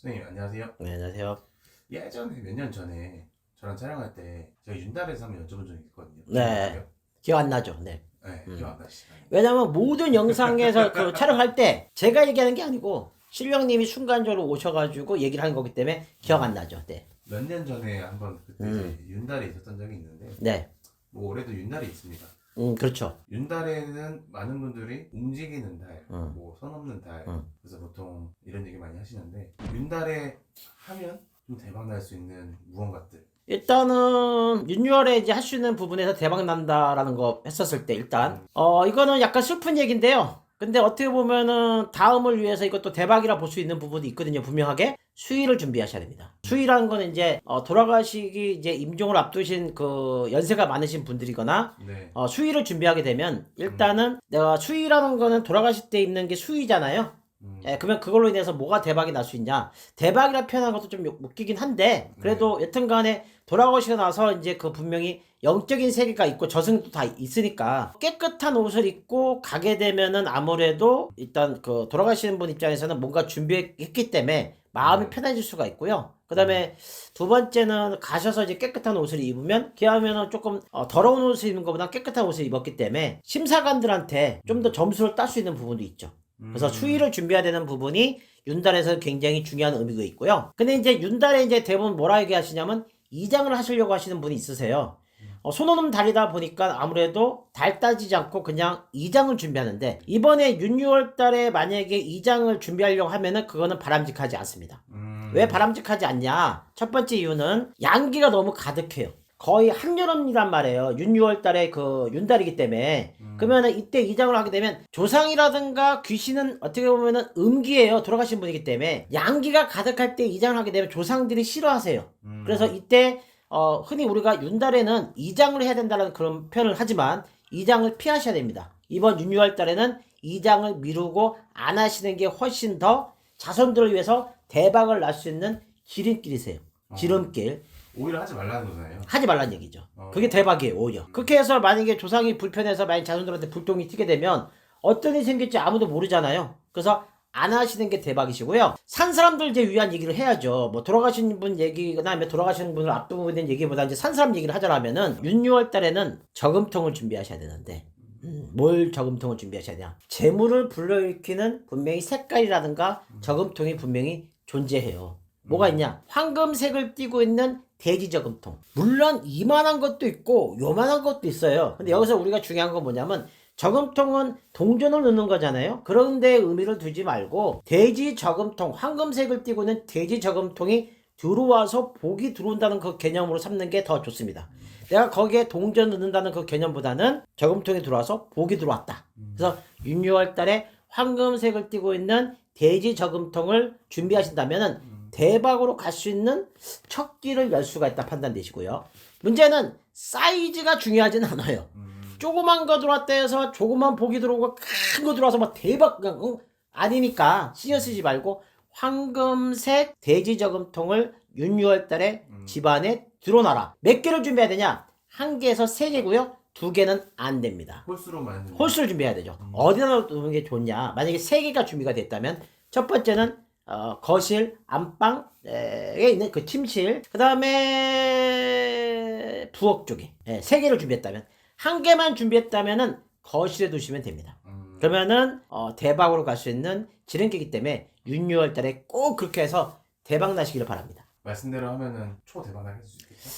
선생님 안녕하세요. 네, 안녕하세요. 예전에 몇 년 전에 저랑 촬영할 때 제가 윤달에서 한번 여쭤본 적이 있거든요. 네. 기억 안 나죠? 네. 네, 음. 기억 안 나시나요? 왜냐면 모든 영상에서 그 촬영할 때 제가 얘기하는 게 아니고 실령님이 순간적으로 오셔가지고 얘기를 하는 거기 때문에 기억 안 나죠. 네. 몇 년 전에 한번 그때 음. 이제 윤달에 있었던 적이 있는데 네. 뭐 올해도 윤달이 있습니다. 음, 그렇죠. 윤달에는 많은 분들이 움직이는 달, 음. 뭐선 없는 달, 음. 그래서 보통 이런 얘기 많이 하시는데 윤달에 하면 좀 대박 날 수 있는 무언가들. 일단은 윤유월에 이제 할 수 있는 부분에서 대박 난다라는 거 했었을 때 일단 어 이거는 약간 슬픈 얘기인데요. 근데 어떻게 보면은 다음을 위해서 이것도 대박이라 볼 수 있는 부분이 있거든요. 분명하게 수위를 준비하셔야 됩니다. 수위라는 거는 이제 어, 돌아가시기 이제 임종을 앞두신 그 연세가 많으신 분들이거나 네. 어, 수위를 준비하게 되면 일단은 내가 수위라는 거는 돌아가실 때 있는 게 수위잖아요. 음. 예, 그러면 그걸로 인해서 뭐가 대박이 날 수 있냐? 대박이라 표현하는 것도 좀 웃기긴 한데 그래도 여튼간에 돌아오시고 나서 이제 그 분명히 영적인 세계가 있고 저승도 다 있으니까 깨끗한 옷을 입고 가게 되면은 아무래도 일단 그 돌아가시는 분 입장에서는 뭔가 준비했기 때문에 마음이 네. 편해질 수가 있고요. 그 다음에 두 번째는 가셔서 이제 깨끗한 옷을 입으면 기하면은 조금 어, 더러운 옷을 입는 것보다 깨끗한 옷을 입었기 때문에 심사관들한테 좀 더 점수를 딸 수 있는 부분도 있죠. 그래서 음. 수위를 준비해야 되는 부분이 윤달에서 굉장히 중요한 의미가 있고요. 근데 이제 윤달에 이제 대부분 뭐라 얘기하시냐면 이장을 하시려고 하시는 분이 있으세요. 어, 손오는 달이다 보니까 아무래도 달 따지지 않고 그냥 이장을 준비하는데 이번에 윤, 6월 달에 만약에 이장을 준비하려고 하면은 그거는 바람직하지 않습니다. 음. 왜 바람직하지 않냐? 첫 번째 이유는 양기가 너무 가득해요. 거의 한여름이란 말이에요. 윤, 6월 달에 그 윤달이기 때문에. 음. 그러면은 이때 이장을 하게 되면 조상이라든가 귀신은 어떻게 보면은 음기예요. 돌아가신 분이기 때문에 양기가 가득할 때 이장을 하게 되면 조상들이 싫어하세요. 음. 그래서 이때 어, 흔히 우리가 윤달에는 이장을 해야 된다는 그런 표현을 하지만 이장을 피하셔야 됩니다. 이번 윤, 6월 달에는 이장을 미루고 안 하시는 게 훨씬 더 자손들을 위해서 대박을 날 수 있는 지름길이세요. 지름길. 오히려 하지 말라는 거잖아요. 하지 말란 얘기죠. 어. 그게 대박이에요, 오히려. 그렇게 해서 만약에 조상이 불편해서 만약 자손들한테 불똥이 튀게 되면 어떤 일이 생길지 아무도 모르잖아요. 그래서 안 하시는 게 대박이시고요. 산 사람들 이제 위한 얘기를 해야죠. 뭐 돌아가신 분 얘기나 아니면 돌아가시는 분을 앞두고 있는 얘기보다 이제 산 사람 얘기를 하자라면은 윤, 6월 달에는 저금통을 준비하셔야 되는데 음, 뭘 저금통을 준비하셔야 되냐? 재물을 불러일으키는 분명히 색깔이라든가 저금통이 분명히 존재해요. 뭐가 있냐? 황금색을 띠고 있는 돼지 저금통. 물론 이만한 것도 있고 요만한 것도 있어요. 근데 여기서 우리가 중요한 건 뭐냐면 저금통은 동전을 넣는 거잖아요. 그런데 의미를 두지 말고 돼지 저금통, 황금색을 띠고 있는 돼지 저금통이 들어와서 복이 들어온다는 그 개념으로 삼는 게 더 좋습니다. 내가 거기에 동전 넣는다는 그 개념보다는 저금통이 들어와서 복이 들어왔다. 그래서 윤, 6월 달에 황금색을 띠고 있는 돼지 저금통을 준비하신다면은 대박으로 갈 수 있는 첫 길을 열 수가 있다 판단되시고요. 문제는 사이즈가 중요하진 않아요. 음. 조그만 거 들어왔다 해서 조그만 복이 들어오고 큰 거 들어와서 막 대박 응? 아니니까 신경 쓰지 말고 황금색 돼지 저금통을 윤, 6월 달에 음. 집안에 들어놔라. 몇 개를 준비해야 되냐? 한 개에서 세 개고요. 두 개는 안 됩니다. 홀수로만 했는데. 홀수를 준비해야 되죠. 어디다 놓는 게 좋냐? 만약에 세 개가 준비가 됐다면 첫 번째는 어, 거실, 안방에 있는 그 침실, 그 다음에 부엌 쪽에 예, 세 개를 준비했다면 한 개만 준비했다면은 거실에 두시면 됩니다. 음. 그러면은 어, 대박으로 갈 수 있는 지름길이기 때문에 윤, 6월 달에 꼭 그렇게 해서 대박 나시기를 바랍니다. 말씀대로 하면은 초 대박 나게 수 있겠죠?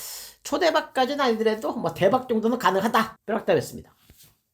초대박까지는 아니더라도 뭐 대박 정도는 가능하다. 뾰락답했습니다.